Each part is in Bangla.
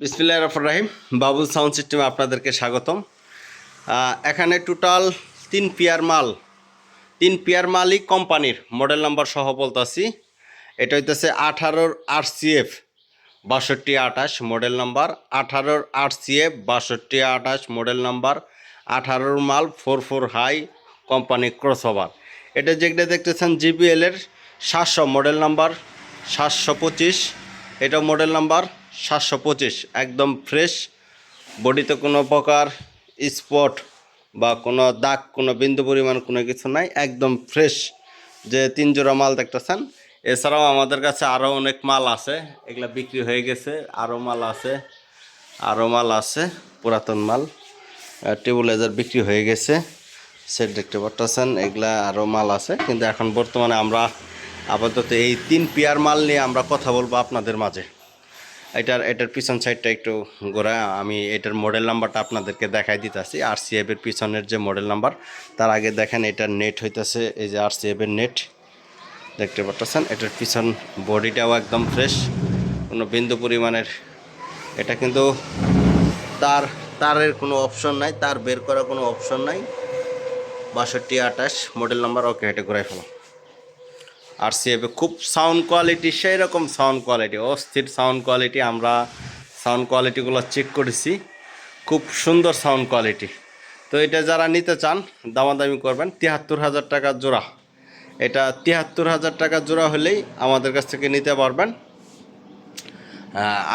বিসমিল্লাহ রহমান রাহিম। বাবুল সাউন্ড সিস্টেমে আপনাদেরকে স্বাগতম। এখানে টোটাল তিন পেয়ার মাল, তিন পেয়ার মালই কোম্পানির মডেল নাম্বার সহ বলতেছি। এটা হইতেছে আঠারোর আর সিএফ বাষট্টি আঠাশ মডেল নাম্বার আঠারোর আর সিএফ বাষট্টি আঠাশ মডেল নাম্বার আঠারোর মাল four four high company crossover এটা যেটা দেখতেছেন জিবিএলের সাতশো মডেল নাম্বার সাতশো পঁচিশ এটা মডেল নাম্বার সাতশো পঁচিশ, একদম ফ্রেশ বডিতে কোনো প্রকার স্পট বা কোনো দাগ, কোনো বিন্দু পরিমাণ কোনো কিছু নাই, একদম ফ্রেশ যে তিন জোড়া মাল দেখতেছেন। এছাড়াও আমাদের কাছে আরও অনেক মাল আছে, এগুলা বিক্রি হয়ে গেছে আরও মাল আছে আরও মাল আছে, পুরাতন মাল টেবুলাইজার বিক্রি হয়ে গেছে সেট দেখতে পারতেছেন, এগুলা আরও মাল আছে, কিন্তু এখন বর্তমানে আমরা আপাতত এই তিন পেয়ার মাল নিয়ে আমরা কথা বলব আপনাদের মাঝে। এটার এটার পিছন সাইডটা একটু ঘোরা। আমি এটার মডেল নাম্বারটা আপনাদেরকে দেখাই দিতেছি। আর সি এর পিছনের যে মডেল নাম্বার তার আগে দেখেন এটার নেট হইতেছে, এই যে আর সি এর নেট দেখতে পাচ্ছেন এটার পিছন বডিটাও একদম ফ্রেশ কোনো বিন্দু পরিমাণের, এটা কিন্তু তার, তারের কোনো অপশন নাই, তার বের করার কোনো অপশন নাই। বাষট্টি আঠাশ মডেল নাম্বার ওকে এটা ঘুরাই ফেলো। আর সিএফে খুব সাউন্ড কোয়ালিটি সেই রকম সাউন্ড কোয়ালিটি অস্থির সাউন্ড কোয়ালিটি আমরা সাউন্ড কোয়ালিটিগুলো চেক করেছি। খুব সুন্দর সাউন্ড কোয়ালিটি তো এটা যারা নিতে চান, দামাদামি করবেন, তিয়াত্তর হাজার টাকা জোড়া। এটা তিয়াত্তর হাজার টাকা জোড়া হলেই আমাদের কাছ থেকে নিতে পারবেন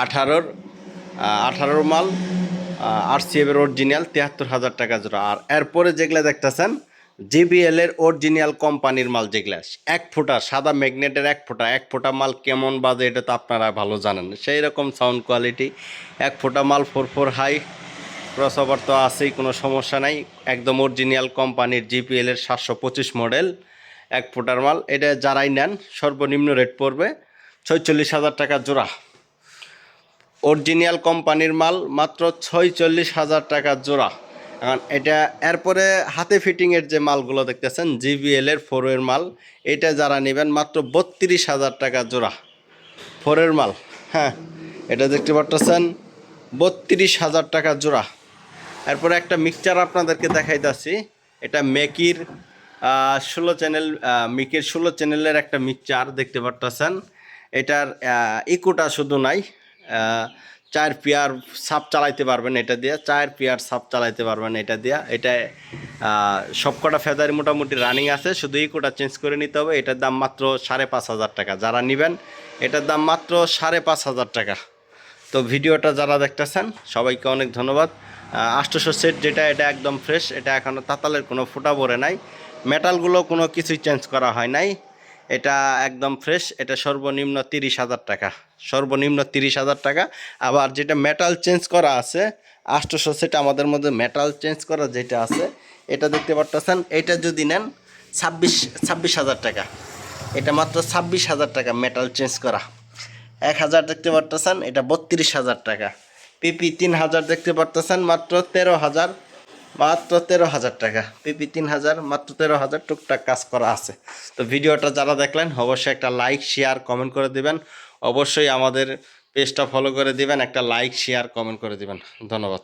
আঠারোর আঠারোর মাল আর সিএফের অরিজিনাল তিয়াত্তর হাজার টাকা জোড়া। আর এরপরে যেগুলো দেখতেছেন জিবিএল এর অরিজিনাল কোম্পানির মাল যেগুলো এক ফোঁটা, সাদা ম্যাগনেটের এক ফোঁটা এক ফোঁটা মাল কেমন বাজে এটা তো আপনারা ভালো জানেন। সেই রকম সাউন্ড কোয়ালিটি এক ফোঁটা মাল four four high crossover তো আছেই, কোনো সমস্যা নাই। একদম অরিজিনাল কোম্পানির জিপিএল এর সাতশো পঁচিশ মডেল এক ফোঁটার মাল। এটা যারাই নেন, সর্বনিম্ন রেট পড়বে ছয়চল্লিশ হাজার টাকা জোড়া। অরিজিনাল কোম্পানির মাল মাত্র ছয়চল্লিশ হাজার টাকা জোড়া। এখন এটা এরপরে হাতে ফিটিংয়ের যে মালগুলো দেখতেছেন জিবিএল এর ফোরের মাল, এটা যারা নেবেন মাত্র বত্রিশ হাজার টাকা জোড়া। ফোরের মাল হ্যাঁ এটা দেখতে পারতেছেন, বত্রিশ হাজার টাকা জোড়া। এরপরে একটা মিক্সচার আপনাদেরকে দেখাইতেছি এটা মেকির ষোলো চ্যানেল মিকের ষোলো চ্যানেলের একটা মিক্সচার দেখতে পারতেছেন। এটার ইকোটা শুধু নাই চার পেয়ার সাপ চালাইতে পারবেন এটা দিয়ে, চার পেয়ার সাপ চালাইতে পারবেন এটা দিয়ে। এটা সবকটা ফেদারি মোটামুটি রানিং আছে, শুধু ইকোটা চেঞ্জ করে নিতে হবে। এটার দাম মাত্র সাড়ে পাঁচ হাজার টাকা। যারা নেবেন, এটার দাম মাত্র সাড়ে পাঁচ হাজার টাকা। তো ভিডিওটা যারা দেখতেছেন, সবাইকে অনেক ধন্যবাদ। আষ্টশো সেট যেটা, এটা একদম ফ্রেশ এটা এখনও তাতালের কোনো ফুটা ভরে নাই। মেটালগুলো কোনো কিছুই চেঞ্জ করা হয় নাই। এটা একদম ফ্রেশ এটা সর্বনিম্ন তিরিশ হাজার টাকা। সর্বনিম্ন তিরিশ হাজার টাকা। আবার যেটা মেটাল চেঞ্জ করা আছে আষ্টশো সেট আমাদের মধ্যে মেটাল চেঞ্জ করা যেটা আছে, এটা দেখতে পারতেছেন, এটা যদি নেন ছাব্বিশ ছাব্বিশ হাজার টাকা। এটা মাত্র ছাব্বিশ হাজার টাকা মেটাল চেঞ্জ করা। এক হাজার দেখতে পারতেছেন, এটা বত্রিশ হাজার টাকা। পিপি তিন হাজার দেখতে পারতেছেন, মাত্র তেরো হাজার। মাত্র তেরো হাজার টাকা। পিপি তিন হাজার, মাত্র তেরো হাজার টুকটাক কাজ করা আছে। তো ভিডিওটা যারা দেখলেন, অবশ্যই একটা লাইক শেয়ার কমেন্ট করে দিবেন। অবশ্যই আমাদের পেজটা ফলো করে দিবেন, একটা লাইক শেয়ার কমেন্ট করে দিবেন। ধন্যবাদ।